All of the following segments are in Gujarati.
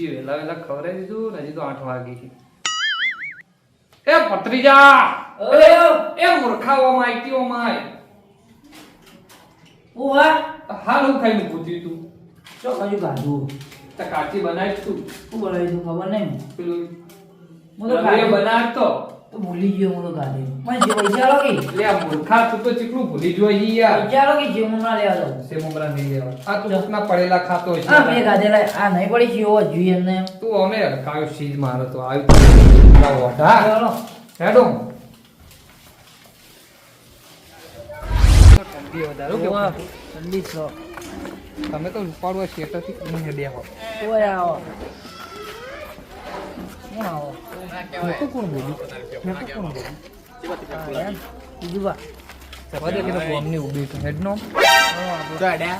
ડોશી વેલા વેલા ખવડાવી દીધું હજી તો આઠ વાગી છે. એ ભત્રીજા. એ મૂર્ખાઓ માહિતીઓ માય ઉવા હાલ હું ખાઈને પૂછ્યું તું ચો કજુ ગાધું. તો કાચી બનાવી તું. શું બનાવી તું ખબર નહીં. પેલું હું તો ખાધું. બનાવતો. તો ભૂલી ગયો હું તો ગાધે મને જો પૈસા લો કે. લે આ મૂર્ખા તું તો ચીકલું ભૂલી જોઈ યાર. પૈસા લો કે જે હું ના લેવા દઉં સે મમરા નહીં લેવા. આ તું કોકના પડેલા ખાતો છે હા મેં ગાધેલા. આ નહીં પડી છે એવો જોઈએ ને તું અમે કાયો સીજ મારો તો. આવ્યું ઓઢા ચાલો. હેડો. ઠંડી વધારો કે ઠંડી. છો. તમે તો ઉપાડવા શેટરથી ઊંઘે બેહો. ઓય આવો. એમ. બીજું જવા દે કે તો બોમ્બની ઊભી છે હેડનો હા, આપણો.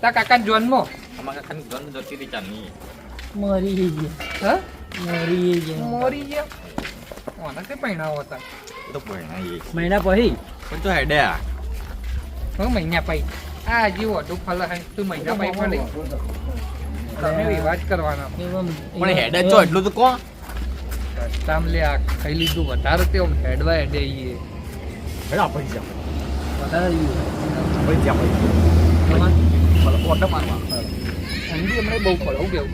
તા કાકાને જોન્મો અમારા ખાલી ગંધ જતી રહી ચાલની મરી ગયા હ મરી ગયા મરી ગયા ઓના કે પૈણાવો હતા એ તો ભણાઈએ મહિના પછી પણ તો હેડ્યા હું મહિના પછી આ હજી ઓટું ફલે તું મહિના પૈ ફલે તમે વિવાદ કરવાના. પણ હેડે તો એટલું તો કોણ રસ્તામ લે આ ખાઈ લીધું વધારે તે હેડવા હેડે ઈએ હેડા પૈસા વધારે ગયું. પૈસા પૈસા ઓટો મારવા ઠંડી હમણાં બહુ પડે હું કેવું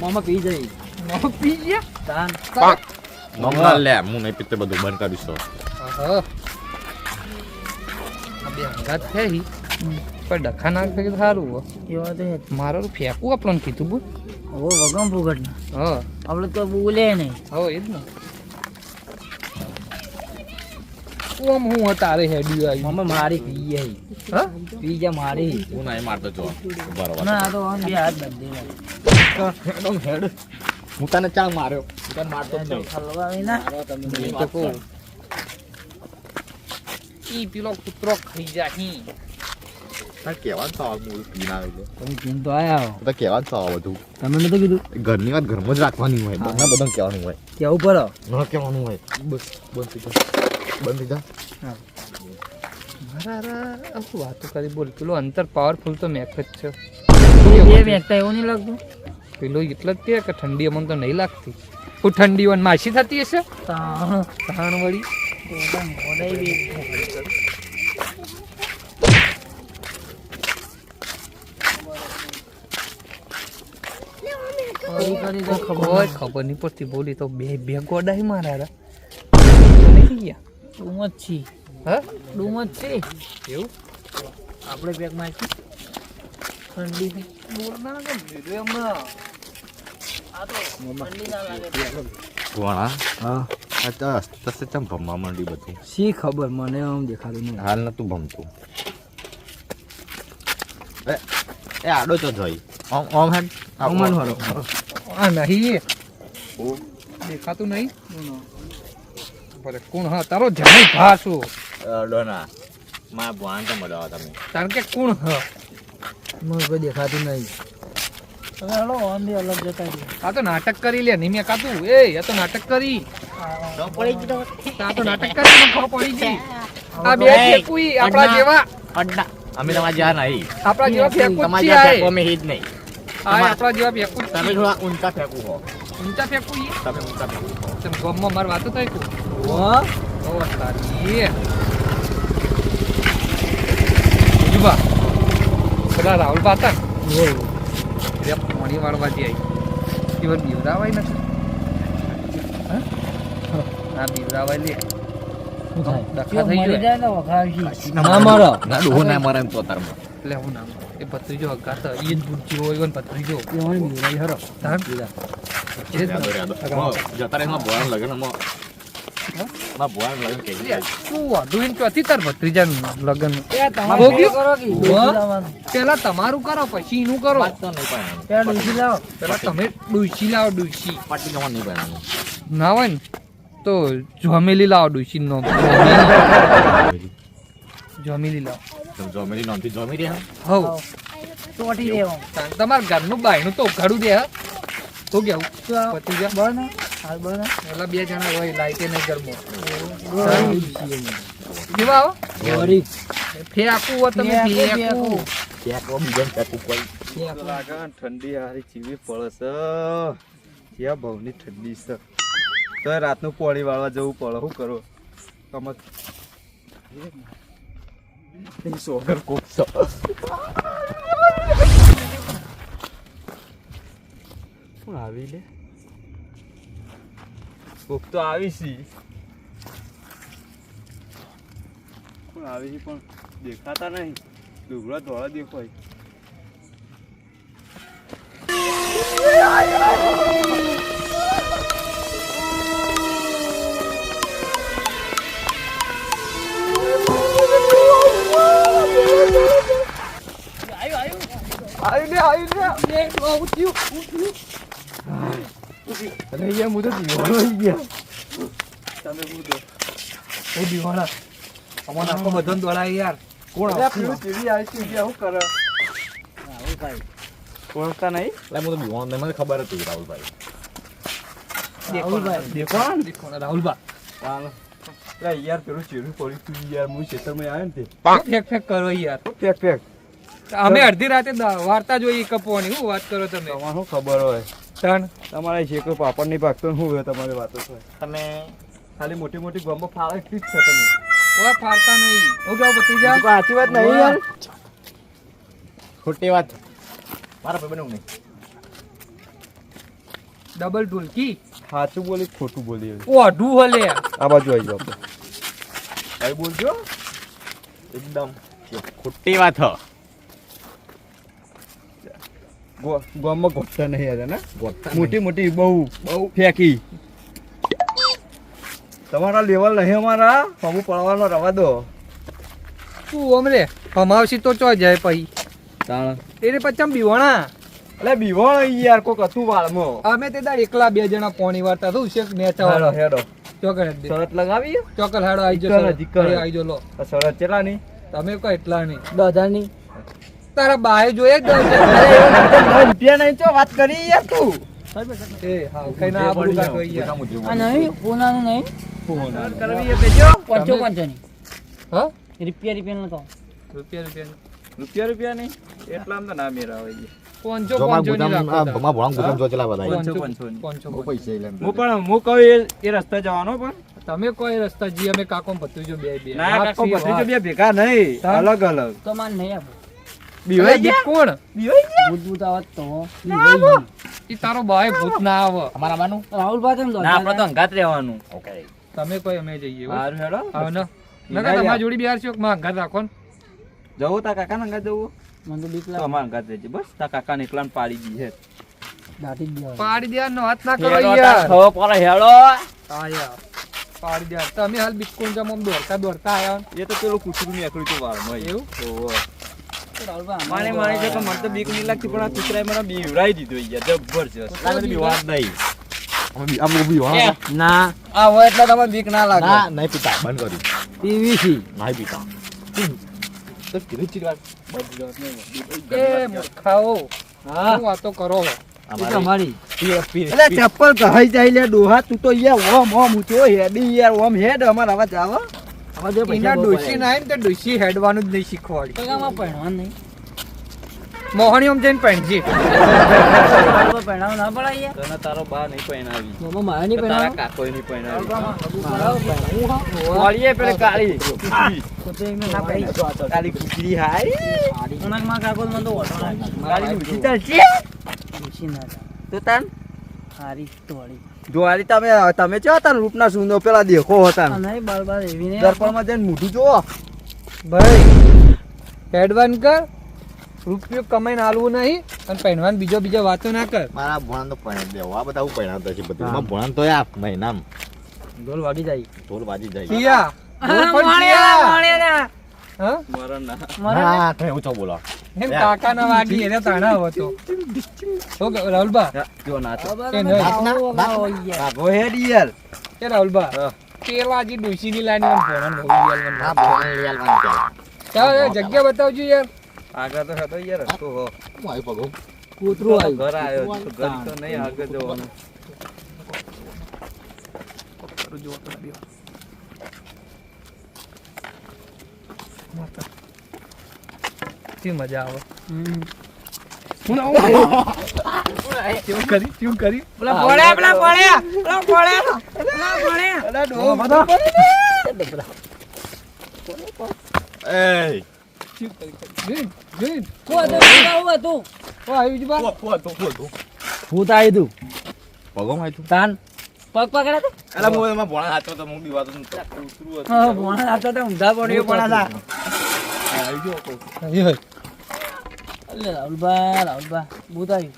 મામા પી જાય. નો પી ગયા? તાન. પાક નમના લે હું નહીં પીતે બધું બંધ કરીશ તો પણ ડખા નાખ થઈ સારું હો એવા તો હે. મારે ફેંકવું આપણને કીધું બોલ હવે વગમ ફુગટ હા આપણે તો બોલે નહીં હવે એ જ ને ઓમ હું તારે હેડ્યું આવી મામા મારી પી જાય હા પી જા મારી હું નહીં મારતો જો બરોબર ના તો બે હાથ બાંધી હેડ હેડ હું તને ચા માર્યો એ ઈ પેલો કૂતરો ખાઈ જાહી તારે સાવ તો આવે હું પીને આવે છે. તમે કેમ તો આયા હો. તો કહેવાનું તો બધું. તમે નતું કીધું? ઘરની વાત ઘરમાં જ રાખવાની હોય. બધા બધાને કહેવાનું હોય. કેવું પડો ન કહેવાનું હોય. બસ બંધ થઈ જા. બંધ થઈ જા. મારા શું વાતો કરી બોલ. પેલો અંતર પાવરફુલ તો મેક જ છે. વેચતા એવું નહીં લાગતું. પેલો એટલે જ કે કે ઠંડી અમને તો નહીં લાગતી. હું ઠંડી વન માસી થતી હશે? તાણ તાણ વળી. ખબર નહીં. પડતી બોલી તો બે બે ગોડાઈ મારા રા. નહીં ગયા ડૂમ જ છી. હા? ડૂમ જ છે. એવું? આપણે બેગમાં ઠંડી. બોલના કે હમણાં આ તો ઠંડી ના લાગે કોણા હા અચ્છા તસે ચમ ભમવા માંડી બધું. શી ખબર? મને આમ દેખાતું નહીં. હાલ નતું ભમતું. એ એ આડો તો જોઈ. ઓમ ઓમ હેડ. ઓમન. આ નહીં ઓ દેખાતું નહીં? કોણ? હા તારો જાણી ભાસુ આડો ના. માં ભવાન તો મડાવા તમે. કારણ કે કોણ હ? મને કોઈ દેખાતું નહીં. તમે હલો આમ અલગ જતા રહ્યો આ તો નાટક કરી લે નિમે કાતું. એ આ તો નાટક કરી. આ તો નાટક કરી પડી ગઈ. આ બે ફેંકુઈ આપણા જેવા. અડ્ડા અમે તમારા જ્યાં નહીં. આપણા જેવા ફેંકુ તમારા જ્યાં ફેંકો અમે હિત નહીં. આ આપણા જેવા ફેંકુ તમે થોડા ઊંચા ફેંકવું હો. ઊંચા ફેંકું ઈ? તમે ઊંચા ફેંકવું તમે ગમમાં માર વાતો થાય કુ ઓ ઓ તારી. જુબા પેલા રાહુલ પાતા એટલે પાણી વાળવા જઈ આવી ઇવન બીવરાવાય નથી. હા? હા બીવરાવાય લે એવો જતા રહે ભોળાનું લગન માં લગન શું વાંધો ચોથી તાર ભત્રીજાનું લગન તમારે ભોગ્યું? કરો. પેલા તમારું કરો પછી એનું કરો તો નહીં પેલા ડોસી લાવો. પેલા તમે ડુસી લાવો ડુસી પાટી નહીં ના હોય ને તો જમેલી લાવો ડુસી નો જમેલી લાવો જમેલી નોંધી જોમી રહ્યા હવ ચોંટી દેવાનું. તમારા ઘરનું બાયનું તો ઉઘાડું દે હા તો કેવું પતી હાલ બને ઓલા બે જણા હોય લાઈટે નહીં ગોળી કેવા ગોળી ફેંકવું હોય. તમે ઠંડી હારી ચીવી પડે છે. ક્યાં ભાવની ઠંડી છે? તો રાતનું પોણી વાળવા જવું પડે શું કરો કમત સોગર કોક આવી લે. કોક તો આવી છી પણ આવી છે પણ દેખાતા નહીં. ડુગરા ધોળા દેખાય. આવ્યું આવ્યું આવી લે એ બહુ થયું અરે યાર હું તો દીવાનો થઈ ગયા. તમે દો એ દીવાના અમારા આખો બધો દોડાય યાર. કોણ આ આવી છે ગયા હું કરે. ઓળખતા નહીં? એટલે હું તો બીવાનું નહીં મને ખબર હતી રાહુલભાઈ. અરે યાર પેલું ચીરું પડ્યું તું યાર હું ખેતરમાં આવ્યો ને તે. ફેક ફેક કરો યાર. Fake fake. અમે અડધી રાતે વાર્તા જોઈએ કપવાની. શું વાત કરો તમે? તમારે શું ખબર હોય? તણ તમારે જે કોઈ પાપડ નહીં પાકતો હું શું હોય તમારી વાતો છે તમે ખાલી મોટી મોટી ગમો ફાળે જ છે તમે. ઓય ફાળતા નહીં. હું કેવું પતી જા કોઈ સાચી વાત નહીં યાર. ખોટી વાત. મારા ભાઈ બનવું નહીં. ડબલ ઢોલકી? સાચું બોલી ખોટું બોલી ઓઢું હલે. આ બાજુ આવી જાઓ. આપણે બોલજો. એકદમ. ખોટી વાત હ. ગામમાં ગોઠતા નહીં યાર ને? મોટી મોટી બહુ બહુ. ફેંકી. તમારા લેવલ નહીં અમારા. હમું પડવાનો રવા દો. તું અમરે હમાવશી તો ચો જાય પછી તાણ. એને પછી બીવાણા? એટલે બીવણ યાર કોક હતું વાળમાં. અમે તે દાડ એકલા બે જણા પોણી વાર્તા હતું છે મેચ વાળો. હેડો ચોકર શરત લગાવી ચોકલ હાડો આવી જો આવી. જો લો. આ શરત ચેલા ની તમે કહો એટલા નહીં. દાદાની તારા બાય જોઈએ જ રૂપિયા નહીં તો વાત કરી યાર તું. એ હા કઈ ના આબરૂ કાઢો યાર આ નહીં પૂનાનું નહીં. કરવી એ બેજો પંચો તમે- પંચોની હા? રૂપિયા રૂપિયા નો તો. રૂપિયા રૂપિયા રૂપિયા રૂપિયા નહીં? એટલા તો ના મેરા હોય. પોંચો ની રાખો જો પોંચો ની. પોંચો પૈસા હું પણ હું કહું એ- એ જવાનો પણ. તમે કોઈ રસ્તા જી અમે કાકો ભત્રીજો બે બે. ના કાકો ભત્રીજો બે ભેગા નહીં. અલગ અલગ. તો માન નહીં આપો બીવાઈ અરે ગયા કોણ? બીવાઈ ગયા ભૂત ભૂત આવત તો. બીવાઈ ગયું. ઈ તારો બાય ભૂત ના આવે. અમારા બાનું રાહુલભાઈ તેમ ના આપણે તો અંગાત રહેવાનું. ઓકે તમે કોઈ અમે જઈએ સારું હેડો. આવો ને. ના, નકર જોડી બિહાર છો માં ઘર રાખો જવું તા કાકા અંગાત જવું? મને તો બીક લાગે. અમારા અંગાત રહેજે. બસ તા કાકા એકલા પાડી દી હે. દાટી. પાડી દેવાનો હાથ ના કરો યાર. ખવો પડે હેડો. હા યાર. પાડી દે તમે હાલ બિસ્કુટ જમ આમ દોડતા દોડતા આયા. એ તો પેલું કૂતરું નીકળ્યું હતું વાળમાં એવું? તો રાહુલભાઈ માણે છે કે મને તો બીક નહીં લાગતી પણ આ કૂતરાએ મને બીવરાઈ દીધો યાર જબરજસ્ત. આ બી વાત નહીં. અમે બી- અમે ના. આ હોય એટલે તમને બીક ના લાગે. ના નહીં પીતા બંધ કર્યું પીવીસી નહીં પીતા. તો કીધું ચીક એ મૂર્ખાઓ. હા. વાતો કરો છો? એ તો અમારી એટલે ચપ્પલ કહી જાય લે ડોહા તું તો યાર ઓમ ઓમ ઊંચો હેડી યાર ઓમ હેડ અમાર આવા જાવ એના પડે. ના આવીને તે ડોશી હેડવાનું જ નહીં શીખવાડી તો ગામમાં પહેરવાનું નહીં મોહણી ઓમ જઈને પહેણજી પહેણાવ ના પડાય તને તારો બા નહીં પહેણાવી મમ્મા મારે નહીં તારા પહેરવાનું. કાકોય નહીં પહેણાવી મારા પહેરવું હા. વાળીએ પેલે કાળી કોતે મે ના પડાય. કાળી કુકરી હાયમાં કાકો મન તો ઓટો. કાળી ઊંચી ચાલશે ઊંચી ના તો તાન હારી તો વાળી. જોવારી તમે તમે ચો હતા રૂપના સુંદર પેલા દેખો હતા. નહીં બાર બાર એવી નહીં. દર્પણમાં જઈને મોઢું જોવો ભાઈ હેડવાન કર રૂપિયો કમાઈને આલવું નહીં અને પહેરવાન બીજો બીજો વાતો ના કર. મારા ભોણાને તો પરણાવી દેવો. આ બધા હું પરણાવતા છે બધું. માં ભોણાને તો આ મહિનામાં. ઢોલ વાગી જાય. ઢોલ વાગી જાય. પિયા. હા મરણ ના. મારે ના, તમે ઊંચો બોલો. એમ કાકા ના વાગી એને તાણા હતો શું કે રાહુલબા જો ના એ નહીં. નહીં. આવો, આવો, આવો, યાર. આગો એ રાહુલબા પેલા જે ડોશી ની લાઈનમાં ભણન બહુ યાર મને ના, ભણન ચાલે. ચાલ એ જગ્યા બતાવજો યાર. આગળ તો હતો યાર રસ્તો હો? હું આવી પગો કૂતરો આવ્યો ઘર આવ્યો. ઘર તો નહીં આગળ જવાનું. કરું જુઓ પેલા બે મસ્ત. કેવી મજા આવે હું આવું કેવું કરી કેવું કરી પેલા પડ્યા પેલા પડ્યા પેલા પડ્યા પેલા પડ્યા એ કેવું કરી જોઈન મજા આવે? ઓ આવી તો ભૂત આવ્યું તું. પગો માં તું. તાન પગ પકડે તો? અલા ભોણા હાથો તો હું બીવાતો નતો હા ભોણા હાથો તો ઊંધા પડ્યો પણ હતા આવી ગયો. અહીં હોય. અલે રાહુલભા રાહુલભા ભૂત આવ્યું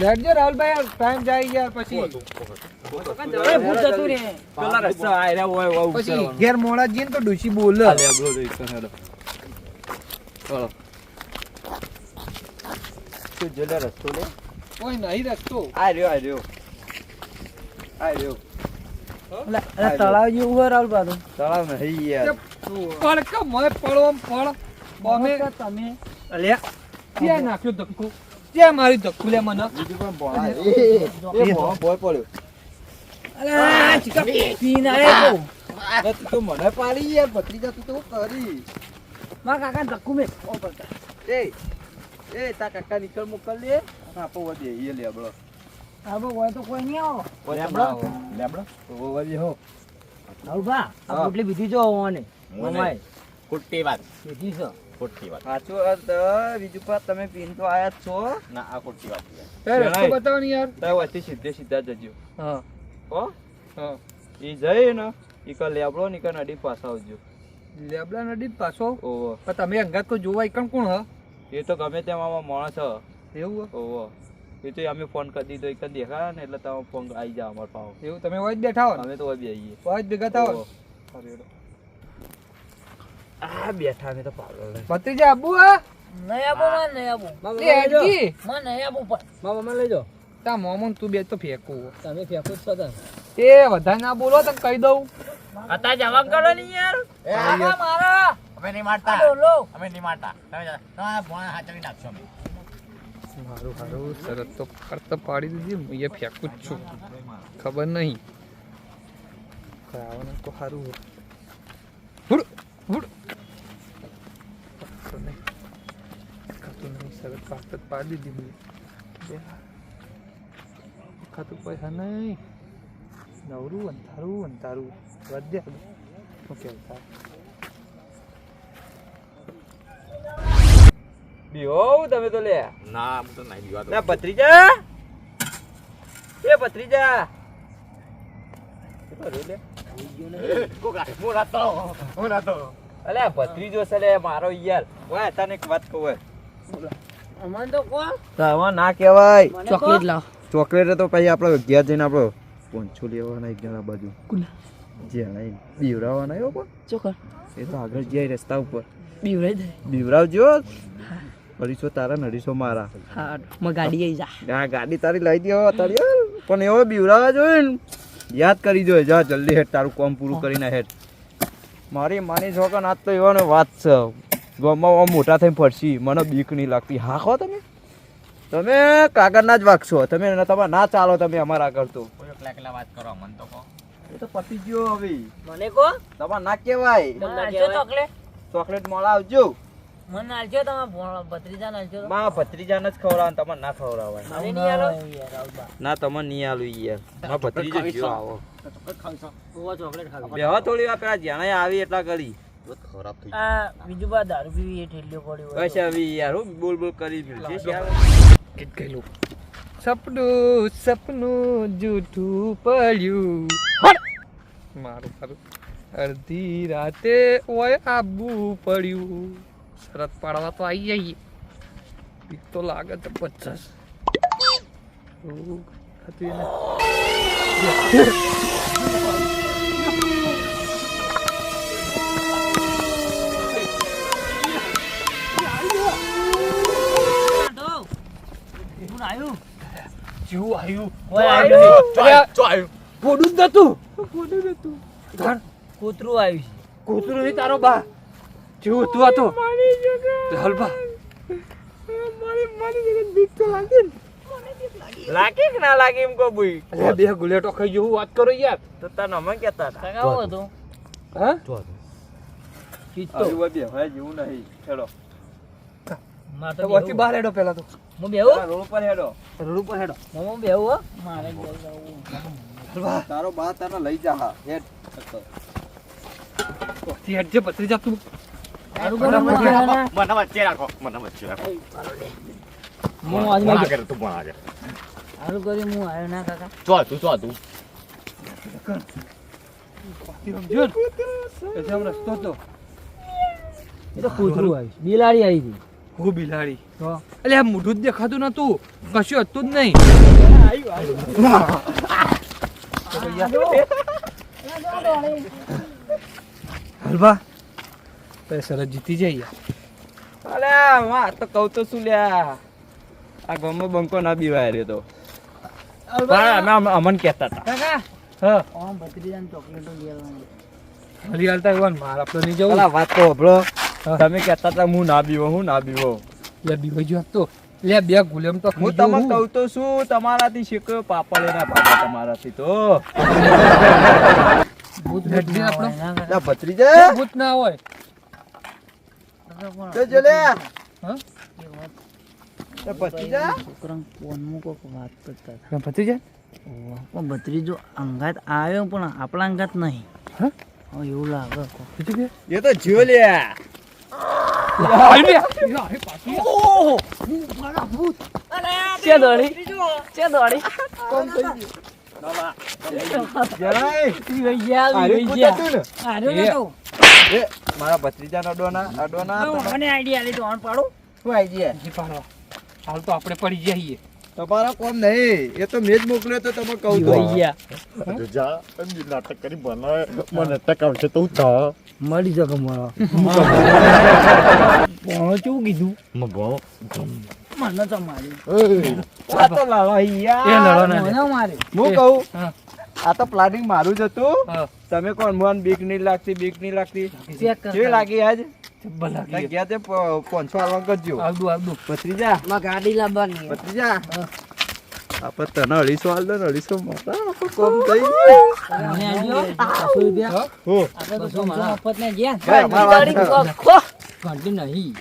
લેટજો રાહુલભાઈ ટાઈમ જાય યાર પછી. પછી ઘેર મોડા જઈને તો ડોશી બોલે. લેબડો જોઈશે હેડો ચલો તું જેલા રસ્તો લે? કોઈ નહીં રસ્તો. આ રહ્યો આ રહ્યો. આ રહ્યો. તળાવ જેવું હોય રાહુલ બાદ તળાવ નહીં યાર. પડ કે મોય પડો પડ? બોમે. તમે. અલ્યા ક્યાં નાખ્યો ધક્કો? ક્યાં મારી ધક્કો લે મને? બીજું પણ એ એ બોય પડ્યો. અલે ચિકા પીને આવ્યો તો. તું તો મને પાડી યાર ભત્રીજા તું તો કરી. મારા કાકા ધક્કો મેં. ઓ પડતા એ એ તા કાકા નીકળ મોકલ લે. આપો વધે એ લેબડો આબો હોય તો કોઈ નહીં આવો. લેબડો. લેબડો? ઓ વધે હો. રાહુલભા આ હા. પોટલી બીજી જો ઓને મમાય ખોટી વાત. બીજી છે. ખોટી વાત. સાચું અર્થ બીજું પર તમે પીન તો આયા જ છો. ના આ ખોટી વાત છે. રસ્તો બતાવો ને યાર. તાર સીધે સીધા જજો. હા. હો? હા. એ જઈ ને ઈ કર લેબડો ની કર નડી પાછા આવજો. લેબડા નદી પાછો? ઓવો પણ તમે અંગાત કોઈ જોવા ઈકણ કોણ હ? એ તો ગમે તેમ આમાં માણસ હ. એવું હ? એ તો અમે ફોન કરી દીધો એક દેખાય ને એટલે તમે ફોન આવી જાવ અમાર પાવ એવું તમે હોય જ બેઠા હો અમે તો હવે આવીએ હોય જ ભેગા થાવ. આ બેઠા ને તો પાગલ ભત્રીજા આબુ આ નહીં આબુ માં નહીં આબો. એ હેડજી માં નહીં આબુ પણ. મામા માં લઈ જાઓ તા મોમન તું બે તો ફેંકવું તમે ફેંકો છો તા એ વધારે ના બોલો તને કહી દઉં. હતા જવાબ કરો ને યાર. એ મારા મારા. અમે નહીં મારતા. બોલો. અમે નહીં મારતા. તમે જા- તમારા ભોણા હાચવી નાખશો અમે મારું હારું શરત તો કરતા પાડી દીધી. હું એ ફેંકું જ છું. ખબર નહીં. આવવાનું તો સારું હુડ હુડ ખાતું નહીં ખાતું નહીં શરત પાત જ પાડી દીધી મેં બે ખાતું પૈસા નહીં નવરું અંધારું અંધારું વધ્યા શું કેવું થાય બીહો તમે તો લે ના હું તો નહીં બીવાતો ના ભત્રીજા એ ભત્રીજા કેટલો રહ્યો લે? કોકા હું રાતો હું રાતો અલ્યા ભત્રીજો છે લે મારો યાર ઓય તને એક વાત કહું અમન તો કો. તો ના કહેવાય. ચોકલેટ લાવ. ચોકલેટ તો પછી આપણે ઘેર જઈને આપણે પોંચો લેવાના એક જણા બાજુ. જ્યાં બીવરાવાના આવ્યો પણ ચોકર. એ તો આગળ જાય રસ્તા ઉપર. બીવરાઈ દે. બીવરાવજો અઢીસો તારા ને અઢીસો મારા. હા માં ગાડી આવી જા. આ ગાડી તારી લઈ દો તારી પણ એવો બીવરાવા જોઈએ ને. યાદ કરી જોઈએ જા જલ્દી હેઠ તારું કામ પૂરું કરીને હેઠ મારી માની છો આજ તો એવો ને વાત છે. ગામમાં આમ મોટા થઈને ફરશી. મને બીક નહીં લાગતી. હાખો તમે? તમે કાગળના જ વાગશો તમે તમે ના ચાલો તમે અમારા આગળ તો. એકલા એકલા વાત કરો મને તો કહો. એ તો પતી ગયો હવે. મને કહો? તમારે ના કહેવાય. ચોકલેટ? ચોકલેટ મળા આવજો. મને આલજો તમારા ભોણા આલજો માં ભત્રીજાને જ ખવડાવ તમારે ના ખવડાવાય મને નહીં આલો? ના તમે નહીં આલું યાર. માં ભત્રીજો ગયો આવો. ચોકલેટ ખાવ બેહો થોડી વાર પેલા જ્યાં આવી એટલા કરી ખરાબ થઈ આ બીજું બા દારૂ પીવી એ ઠેલ્યો પડ્યો હોય બસ હવે યાર બોલ બોલ કરી મિલશે યાર? ગીત ગયેલું સપનું સપનું જૂઠું પડ્યું. મારું મારું. અડધી રાતે ઓય આબુ પડ્યું. શરત પાડવા તો આવી જઈએ. બીક તો લાગે તો પચાસ. જેવું આવ્યું. કોઈ આવ્યું. નહીં. ચો આવ્યું. કોડું જ નતું. કોડું નતું. તાર કૂતરું આવ્યું છે. કૂતરું નહીં તારો બા. જેવું હતું હતો હાલ બા. મારી મારી જગત બીક તો લાગે લાગે કે ના લાગે એમ કો ભઈ અરે બે ગુલેટો ખાઈ જેવું વાત કરો યાર. તો તને અમે કહેતા હતા. કાકા આવો તો. હા? ચિત્તો હવે બે હવે જેવું નહીં. હેડો. મારે તો ઓછી બહાર હેડો પેલા તો. હું બેહું? રોડ પર હેડો. રોડ ઉપર હેડો. હું બેહું હો? મારે જવું. તારો બા તને લઈ જા હા. હેડ. ઓછી હેડ જે પતરી જા તું. મને વચ્ચે રાખો? મને વચ્ચે રાખો. હું આજ ના કરે તું પણ કરે સારું કરી હું આવ્યો ના કાકા. ચો તું ચો તું. રમજો રસ્તો તો એ તો કૂતરું. આવ્યું બિલાડી આવી હતી હું બિલાડી. એટલે આ મોઢું જ દેખાતું નતું કશું હતું જ નહીં. હલવા. તો સરસ જીતી જાય યાર અલે માં તો કહું તો શું લ્યા આ? ગમો બંકો ના બીવાય રે તો. અમન કહેતા હતા. કાકા. હા. ભત્રીજાને ચોકલેટો લેવાની હલી હાલતા એવા માર આપણે નહીં જવું. વાત તો હભળો. તમે કહેતા હતા હું ના બીવો હું ના બીવો. લે બીવો જો તો. લે બે ગુલેમ તો હું તમને કહું તો શું? તમારાથી શીખ્યો પાપડ એના પાપા તમારાથી તો. ભૂત ના આપણો? ના કાકા. જાય ભૂત ના હોય. તો જલે હા? ભત્રીજા. અંગાત આવ્યો પણ આપણા અંગાત નહીં. હા? એવું લાગે એ તો જો લ્યા ને. મારા ભત્રીજાનો અડવાના અડવાના તો મને આઈડિયા લીધો ઓન શું આઈ ગયા જી પાડવા. હાલ તો આપણે પડી જઈએ. તમારા કોમ નહીં. એ તો મેં જ મોકલ્યો તો તમે કહું તો. જા નાટક કરી બનાવે. મને ટક આવશે તો હું થા. મળી જશે મારો પોણો કેવું કીધું? મ ભણો. મને તો મારી. આ તો લાવા એ યાર. લડો ના મને મારી. હું કહું? આ તો પ્લાનિંગ મારું જ હતું. તમે કોણ મન બીક નહીં લાગતી બીક નહીં લાગતી? ચેક કર કેવી લાગી આજ? જબ્બર લાગી ગયા તે પાંચસો આલવા કરજો. આવડું આવડું ભત્રીજા? માં ગાડી લાવવાની. ભત્રીજા? હા. આપણે તને અઢીસો દો કોમ થઈ ગયું. નહીં.